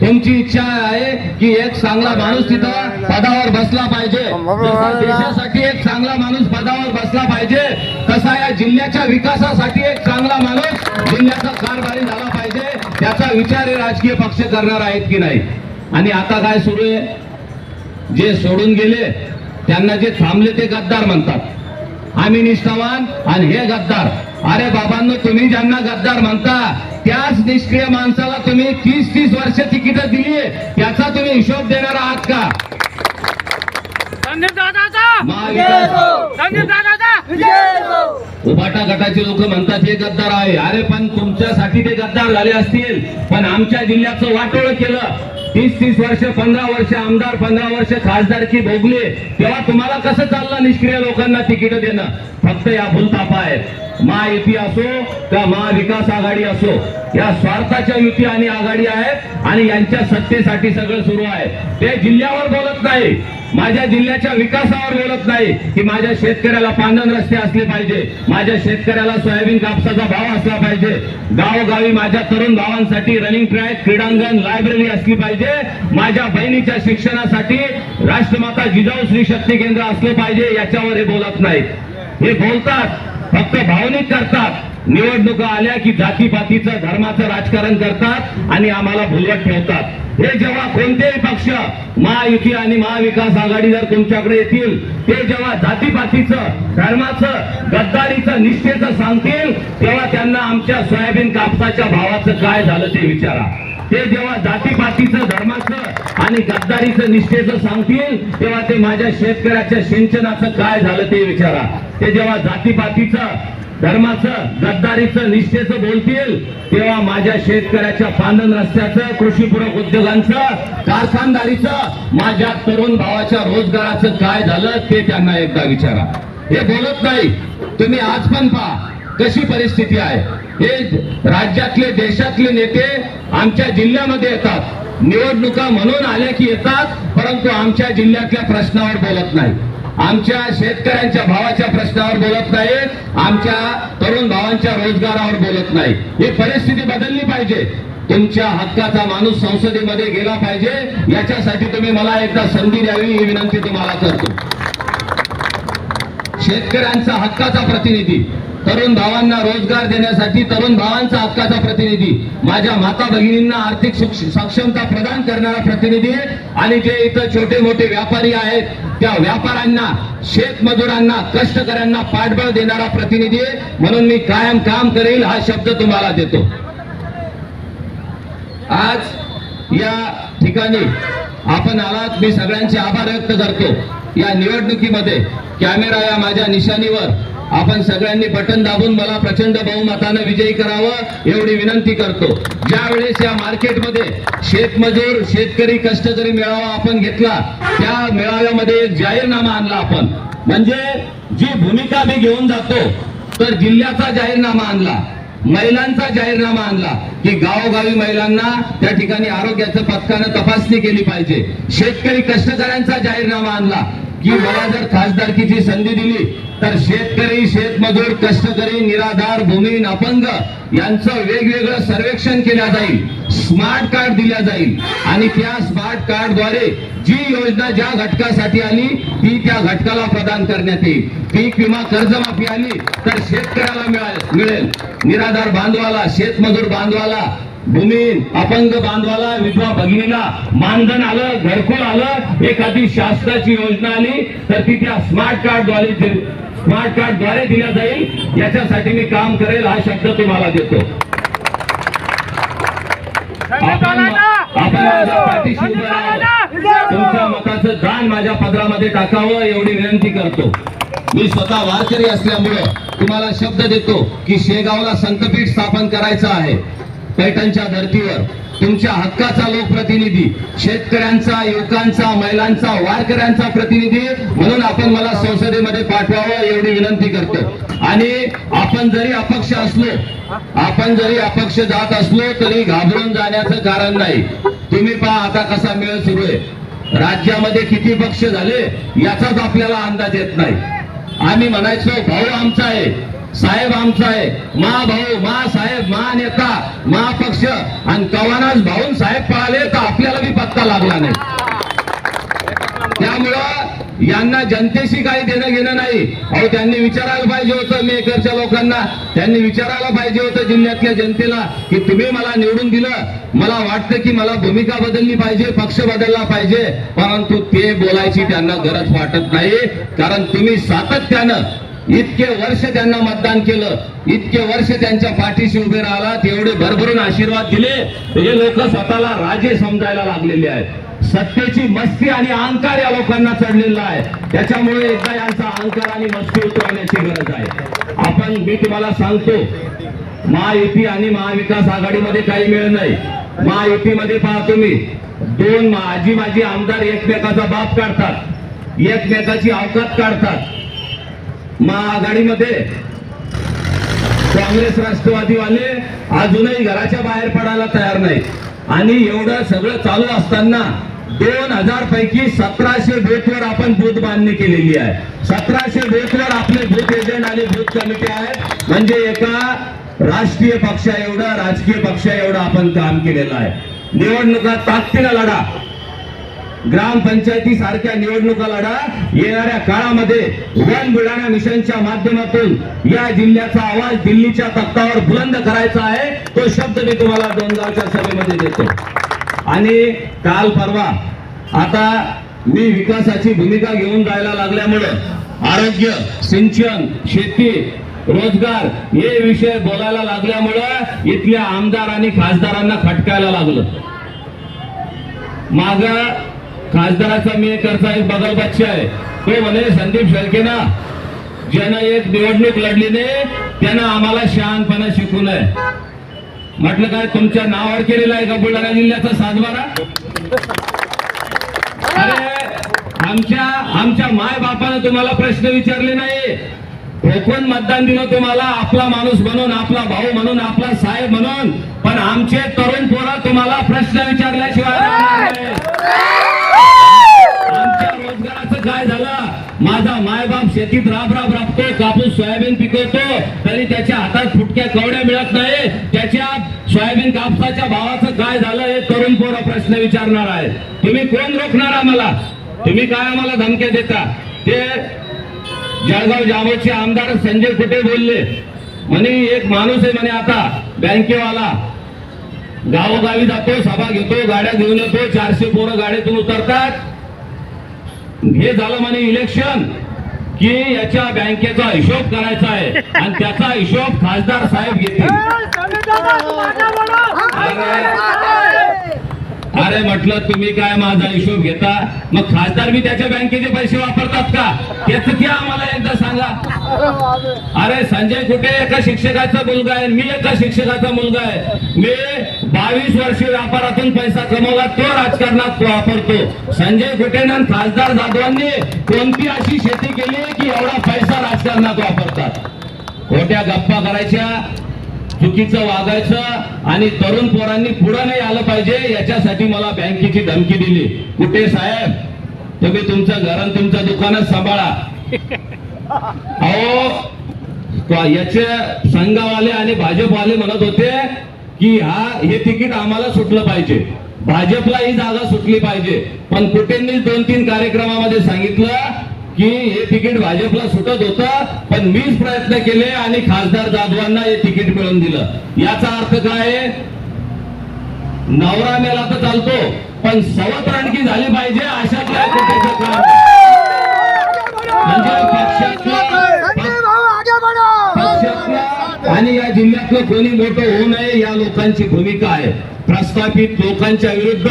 त्यांची इच्छा आहे की एक चांगला माणूस तिथं पदावर बसला पाहिजे. देशासाठी एक चांगला माणूस पदावर बसला पाहिजे. तसा या जिल्ह्याच्या विकासासाठी एक चांगला माणूस जिल्ह्याचा कारभारी झाला पाहिजे. त्याचा विचार हे राजकीय पक्ष करणार आहेत की नाही? आणि आता काय सुरू आहे? जे सोडून गेले त्यांना जे थांबले ते गद्दार म्हणतात. आम्ही निष्ठावान आणि हे गद्दार. अरे बाबांनो तुम्ही ज्यांना गद्दार म्हणता त्याच निष्क्रिय माणसाला तुम्ही तीस तीस वर्ष तिकीट दिली त्याचा तुम्ही हिशोब देणार आहात का? उभाटा गटाचे लोक म्हणतात हे गद्दार आहे. अरे पण तुमच्यासाठी ते गद्दार झाले असतील पण आमच्या जिल्ह्याचं वाटोळ केलं. तीस तीस वर्ष पंधरा वर्ष आमदार पंधरा वर्ष खासदारकी भोगले तेव्हा तुम्हाला कसं चाललं निष्क्रिय लोकांना तिकीट देणं? फक्त या भूलतापा आहेत. महायुती असो का महाविकास आघाडी असो या स्वार्थाच्या युती आणि आघाडी आहेत आणि यांच्या सत्तेसाठी सगळं सुरू आहे. ते जिल्ह्यावर बोलत नाही. माझ्या जिल्ह्याच्या विकासावर बोलत नाही की माझ्या शेतकऱ्याला पांदन रस्ते असले पाहिजे. माझ्या शेतकऱ्याला सोयाबीन कापसाचा भाव असला पाहिजे. गावोगावी माझ्या तरुण भावांसाठी रनिंग ट्रॅक क्रीडांगण लायब्ररी असली पाहिजे. माझ्या बहिणीच्या शिक्षणासाठी राष्ट्रमाता जिजाऊ श्री शक्ती केंद्र असले पाहिजे याच्यावर हे बोलत नाहीत. हे बोलतात फक्त भावनिक करतात. निवडणुका आल्या की जातीपातीचं धर्माचं राजकारण करतात आणि आम्हाला भुलवत ठेवतात. हे जेव्हा कोणतेही पक्ष महायुती आणि महाविकास आघाडी जर तुमच्याकडे येतील ते जेव्हा जातीपातीचं धर्माचं गद्दारीचं निष्ठेचं सांगतील तेव्हा त्यांना आमच्या सोयाबीन कापसाच्या भावाचं काय झालं ते विचारा. ते जेव्हा जातीपातीचं धर्माचं आणि गद्दारीचं निष्ठेचं सांगतील तेव्हा ते माझ्या शेतकऱ्याच्या सिंचनाचं काय झालं ते विचारा. ते जेव्हा जातीपातीचं धर्माचं गद्दारीचं निष्ठेचं बोलतील तेव्हा माझ्या शेतकऱ्याच्या पांढन रस्त्याचं कृषीपूरक उद्योगांचं कारखानदारीचं माझ्या तरुण भावाच्या रोजगाराचं काय झालं ते त्यांना एकदा विचारा. हे बोलत नाही. तुम्ही आज पण पहा कशी परिस्थिती आहे. हे राज्यातले देशातले नेते आमच्या जिल्ह्यामध्ये येतात. निवडणुका म्हणून आल्या की येतात परंतु आमच्या जिल्ह्यातल्या प्रश्नावर बोलत नाही. आमच्या शेतकऱ्यांच्या भावाच्या प्रश्नावर बोलत नाहीत आमच्या तरुण भावांच्या रोजगारावर बोलत नाही ही परिस्थिती बदलली पाहिजे. तुमच्या हक्काचा माणूस संसदेमध्ये गेला पाहिजे. याच्यासाठी तुम्ही मला एकदा संधी द्यावी ही विनंती तुम्हाला करतो. शेतकऱ्यांचा हक्काचा प्रतिनिधी तरुण भावांना रोजगार देण्यासाठी तरुण भावांचा हक्काचा प्रतिनिधी माझ्या माता भगिनींना आर्थिक सक्षमता प्रदान करणारा प्रतिनिधी आणि जे इथं छोटे मोठे व्यापारी आहेत त्या व्यापाऱ्यांना शेतमजुरांना कष्टकऱ्यांना पाठबळ देणारा प्रतिनिधी आहे. म्हणून मी कायम काम करेल हा शब्द तुम्हाला देतो. आज या ठिकाणी आपण आलात. मी सगळ्यांचे आभार व्यक्त करतो. या निवडणुकीमध्ये कॅमेरा या माझ्या निशाणीवर. आपण सगळ्यांनी बटन दाबून मला प्रचंड बहुमतानं विजयी करावं एवढी विनंती करतो. ज्यावेळेस या मार्केटमध्ये शेतमजूर शेतकरी कष्टकरी मेळावा आपण घेतला त्या मेळाव्यामध्ये एक जाहीरनामा आणला आपण. म्हणजे जी भूमिका मी घेऊन जातो तर जिल्ह्याचा जाहीरनामा आणला महिलांचा जाहीरनामा आणला की गावोगावी महिलांना त्या ठिकाणी आरोग्याचं पथकानं तपासणी केली पाहिजे. शेतकरी कष्टकऱ्यांचा जाहीरनामा आणला की मला जर खासदारकीची संधी दिली तर शेतकरी शेतमजूर कष्टकरी निराधार भूमिहीन अपंग यांचं वेगवेगळं सर्वेक्षण केल्या जाईल. स्मार्ट कार्ड दिल्या जाईल. आणि त्या स्मार्ट कार्डद्वारे जी योजना ज्या घटकासाठी आली ती त्या घटकाला प्रदान करण्यात येईल. पीक विमा कर्जमाफी आली तर शेतकऱ्याला मिळेल. निराधार बांधवाला शेतमजूर बांधवाला भूमीन अपंग बांधवाला विधवा भगिनीला मानधन आलं घरकुल आलं एखादी शासनाची योजना आली तर ती त्या स्मार्ट कार्डद्वारे स्मार्ट कार्डद्वारे दिल्या जाईल. याच्यासाठी मी काम करेल हा शब्द तुम्हाला देतो. तुमच्या मताचं दान माझ्या पदरामध्ये टाकावं एवढी विनंती करतो. मी स्वतः वारकरी असल्यामुळं तुम्हाला शब्द देतो की शेगावला संतपीठ स्थापन करायचं आहे. पैठणच्या धर्तीवर तुमच्या हक्काचा लोकप्रतिनिधी शेतकऱ्यांचा युवकांचा महिलांचा वारकऱ्यांचा प्रतिनिधी म्हणून आपण मला संसदेमध्ये पाठवावं एवढी विनंती करतो. आणि आपण जरी अपक्ष असलो आपण जरी अपक्ष जात असलो तरी घाबरून जाण्याचं कारण नाही. तुम्ही पहा आता कसा मेळ सुरू आहे. राज्यामध्ये किती पक्ष झाले याचाच आपल्याला अंदाज येत नाही. आम्ही म्हणायचो भाऊ आमचा आहे. साहेब आमचा आहे. मा भाऊ मा साहेब मा नेता मा पक्ष. आणि कवानाच भाऊन साहेब पळाले तर आपल्याला बी पत्ता लागला नाही. त्यामुळं यांना जनतेशी काही देणं घेणं नाही. अहो त्यांनी विचारायला पाहिजे होतं मेकरच्या लोकांना. त्यांनी विचारायला पाहिजे होतं जिल्ह्यातल्या जनतेला की तुम्ही मला निवडून दिलं. मला वाटतं की मला भूमिका बदलली पाहिजे पक्ष बदलला पाहिजे. परंतु ते बोलायची त्यांना गरज वाटत नाही. कारण तुम्ही सातत्यानं इतके वर्ष त्यांना मतदान केलं. इतके वर्ष त्यांच्या पाठीशी उभे राहिला. एवढे भरभरून आशीर्वाद दिले. हे लोक स्वतःला राजे समजायला लागलेले आहेत. सत्तेची मस्ती आणि अहंकार या लोकांना चढलेला आहे. त्याच्यामुळे एकदा यांचा अहंकार आणि मस्ती उतरवण्याची गरज आहे. आपण मी तुम्हाला सांगतो महायुती आणि महाविकास आघाडीमध्ये काही मिळत नाही. महायुतीमध्ये पहा तुम्ही दोन आजी माजी आमदार एकमेकाचा बाप काढतात. एकमेकाची अवकात काढतात. महाआघाडीमध्ये काँग्रेस राष्ट्रवादीवाले अजूनही घराच्या बाहेर पडायला तयार नाहीत. आणि एवढं सगळं चालू असताना दोन हजार पैकी सतराशे बेटवर आपण बूथ बांधणी केलेली आहे. सतराशे बेटवर आपले बूथ एजंट आणि बूथ कमिटी आहेत. म्हणजे एका राष्ट्रीय पक्षा एवढा राजकीय पक्षा एवढा आपण काम केलेलं आहे. निवडणुका ताकदीनं लढा. ग्रामपंचायती सारख्या निवडणुका लढा येणाऱ्या काळामध्ये वन बुलढाणा मिशनच्या माध्यमातून या जिल्ह्याचा आवाज दिल्लीच्या तख्तावर बुलंद करायचा आहे. तो शब्द मी तुम्हाला दोनगावच्या सभेमध्ये देतो. आणि काल परवा आता मी विकासाची भूमिका घेऊन जायला लागल्यामुळं आरोग्य सिंचन शेती रोजगार हे विषय बोलायला लागल्यामुळं इथल्या आमदार आणि खासदारांना खटकायला लागलं. माग खासदाराचा मी करता एक बगल आहे. ते म्हणे संदीप शेळके ना ज्यानं एक निवडणूक लढली नाही त्यानं आम्हाला शहाणपणा शिकू नये. म्हटलं काय तुमच्या नावावर केलेला आहे का बुलढाणा जिल्ह्याचा सातबारा? अरे आमच्या आमच्या माय बापानं तुम्हाला प्रश्न विचारले नाही. कोकण मतदान दिलं तुम्हाला आपला माणूस म्हणून आपला भाऊ म्हणून आपला साहेब म्हणून. पण आमचे तरुण पोरं तुम्हाला प्रश्न विचारल्याशिवाय राहणार नाहीत. आमच्या रोजगाराचं काय झालं? माझा मायबाप शेतीत राब राब राबतो कापूस सोयाबीन पिकवतो तरी त्याच्या हातात फुटक्या कवड्या मिळत नाही. त्याच्या सोयाबीन कापसाच्या भावाचं काय झालं हे तरुण पोरं प्रश्न विचारणार आहे तुम्ही कोण रोखणार आम्हाला? तुम्ही काय आम्हाला धमक्या देता? ते जळगाव जामोदचे आमदार संजय कुठे बोलले. म्हणे एक माणूस आहे म्हणे आता बँकेवाला. गावोगावी जातो सभा घेतो गाड्या घेऊन येतो चारशे पोरं गाड्यातून उतरतात. हे झालं म्हणे इलेक्शन की याच्या बँकेचा हिशोब करायचा आहे. आणि त्याचा हिशोब खासदार साहेब घेतील. अरे म्हटलं तुम्ही काय माझा हिशोब घेता? मग खासदार मी त्याच्या बँकेचे पैसे वापरतात का? त्याच क्या आम्हाला एकदा सांगा? अरे संजय कुठे? एका शिक्षकाचा मुलगा आहे. मी एका शिक्षकाचा मुलगा आहे. मी बावीस वर्षी व्यापारातून पैसा कमवला तो राजकारणात वापरतो. संजय कुटेन आणि खासदार जाधवांनी कोणती अशी शेती केली की एवढा पैसा राजकारणात वापरतात? खोट्या गप्पा करायच्या. चुकीचं वागायचं आणि तरुण पोरांनी पुढं नाही आलं पाहिजे याच्यासाठी मला बँकेची धमकी दिली. कुठे साहेब? तुम्ही तुमचं घर आणि तुमचं दुकानच सांभाळा. अहो याचे संघावाले आणि भाजपवाले म्हणत होते की हा हे तिकीट आम्हाला सुटलं पाहिजे. भाजपला ही जागा सुटली पाहिजे. पण कुठेंनीच दोन तीन कार्यक्रमामध्ये सांगितलं की हे तिकीट भाजपला सुटत होतं पण मीच प्रयत्न केले आणि खासदार जाधवांना हे तिकीट मिळवून दिलं. याचा अर्थ काय? नवरा मेला तर चालतो पण सवत रणकी झाली पाहिजे काम म्हणजे आणि या जिल्ह्यातलं कोणी मोठं होऊ नये या लोकांची भूमिका आहे. प्रस्थापित लोकांच्या विरुद्ध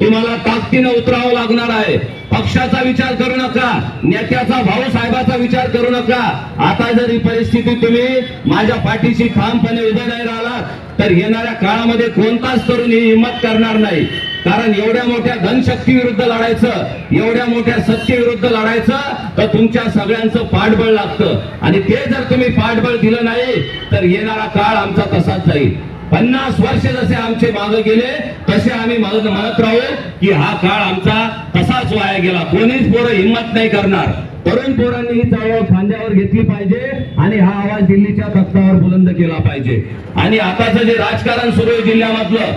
तुम्हाला ताकदीनं उतरावं लागणार आहे. पक्षाचा विचार करू नका नेत्याचा भाऊ साहेबाचा विचार करू नका. आता जर ही परिस्थिती तुम्ही माझ्या पाठीशी ठामपणे उभे नाही राहिला तर येणाऱ्या काळामध्ये कोणताच तरुण ही हिंमत करणार नाही. कारण एवढ्या मोठ्या धनशक्ती विरुद्ध लढायचं एवढ्या मोठ्या सत्य विरुद्ध लढायचं तर तुमच्या सगळ्यांचं पाठबळ लागतं. आणि ते जर तुम्ही पाठबळ दिलं नाही तर येणारा काळ आमचा तसाच जाईल. पन्नास वर्ष जसे आमचे मागे गेले तसे आम्ही म्हणत म्हणत राहू की हा काळ आमचा तसाच वाया गेला. कोणीच पोरं हिंमत नाही करणार. तरुण पोरांनी ही चळवळ खांद्यावर घेतली पाहिजे आणि हा आवाज दिल्लीच्या तख्तावर बुलंद केला पाहिजे. आणि आताचं जे राजकारण सुरू आहे जिल्ह्यामधलं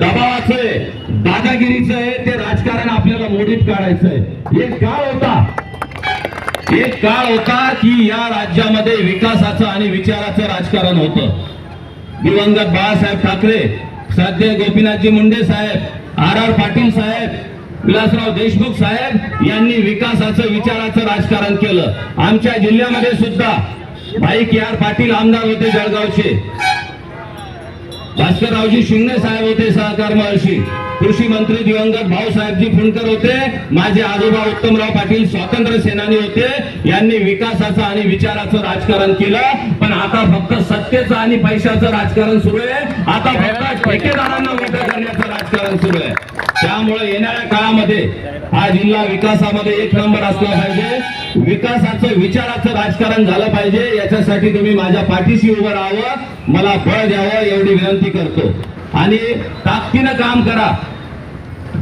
दबावाचं आहे दादागिरीचं आहे ते राजकारण आपल्याला मोडीत काढायचं आहे एक काळ होता. एक काळ होता की या राज्यामध्ये विकासाचं आणि विचाराचं राजकारण होतं. दिवंगत बाळासाहेब ठाकरे श्रद्धेय गोपीनाथजी मुंडे साहेब आर आर पाटील साहेब विलासराव देशमुख साहेब यांनी विकासाचं विचाराचं राजकारण केलं. आमच्या जिल्ह्यामध्ये सुद्धा भाई के आर पाटील आमदार होते जळगावचे. भास्कररावजी शिंगणे साहेब होते सहकार महर्षी. कृषी मंत्री दिवंगत भाऊसाहेबजी फुंडकर होते. माझे आजोबा उत्तमराव पाटील स्वातंत्र्य सेनानी होते. यांनी विकासाचं आणि विचाराचं राजकारण केलं. पण आता फक्त सत्तेचं आणि पैशाचं राजकारण सुरू आहे. आता फक्त ठेकेदारांना मोठं करण्याचं राजकारण सुरू आहे. त्यामुळे येणाऱ्या काळामध्ये हा जिल्हा विकासामध्ये एक नंबर असला पाहिजे. विकासाचं विचाराचं राजकारण झालं पाहिजे. याच्यासाठी तुम्ही माझ्या पाठीशी उभं राहावं. मला बळ द्यावं एवढी विनंती करतो. आणि ताकदीनं काम करा.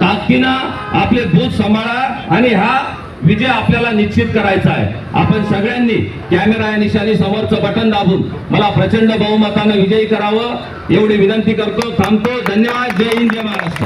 ताकदीनं आपले दूध सांभाळा आणि हा विजय आपल्याला निश्चित करायचा आहे. आपण सगळ्यांनी कॅमेरा या निशाणी समोरचं बटन दाबून मला प्रचंड बहुमतानं विजयी करावं एवढी विनंती करतो थांबतो. धन्यवाद. जय हिंद जय महाराष्ट्र.